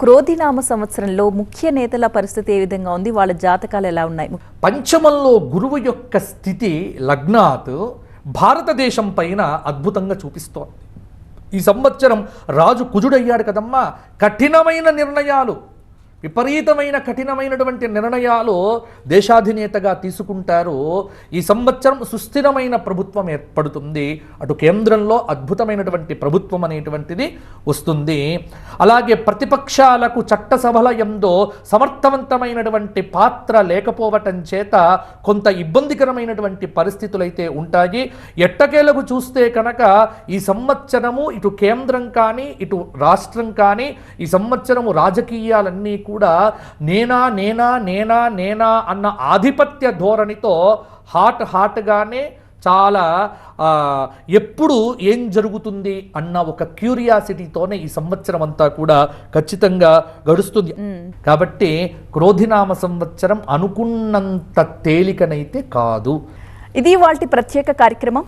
క్రోధినామ సంవత్సరంలో ముఖ్య నేతల పరిస్థితి ఏ విధంగా ఉంది? వాళ్ళ జాతకాలు ఎలా ఉన్నాయి? పంచమంలో గురువు యొక్క స్థితి లగ్నాత్ భారతదేశం పైన అద్భుతంగా చూపిస్తోంది. ఈ సంవత్సరం రాజు కుజుడయ్యాడు కదమ్మా. కఠినమైన నిర్ణయాలు. విపరీతమైన కఠినమైనటువంటి నిర్ణయాలు దేశాధినేతగా తీసుకుంటారు. ఈ సంవత్సరం సుస్థిరమైన ప్రభుత్వం ఏర్పడుతుంది. అటు కేంద్రంలో అద్భుతమైనటువంటి ప్రభుత్వం అనేటువంటిది వస్తుంది. అలాగే ప్రతిపక్షాలకు చట్టసభల ఎందో సమర్థవంతమైనటువంటి పాత్ర లేకపోవటం చేత కొంత ఇబ్బందికరమైనటువంటి పరిస్థితులు అయితే ఉంటాయి. ఎట్టకేలకు చూస్తే కనుక ఈ సంవత్సరము ఇటు కేంద్రం కానీ ఇటు రాష్ట్రం కానీ ఈ సంవత్సరము రాజకీయాలన్నీ కూడా నేనా నేనా నేనా నేనా అన్న ఆధిపత్య ధోరణితో హాట్ హాట్గానే చాలా ఎప్పుడు ఏం జరుగుతుంది అన్న ఒక క్యూరియాసిటీతోనే ఈ సంవత్సరం అంతా కూడా ఖచ్చితంగా గడుస్తుంది. కాబట్టి క్రోధినామ సంవత్సరం అనుకున్నంత తేలికనైతే కాదు. ఇది వాళ్ళ ప్రత్యేక కార్యక్రమం.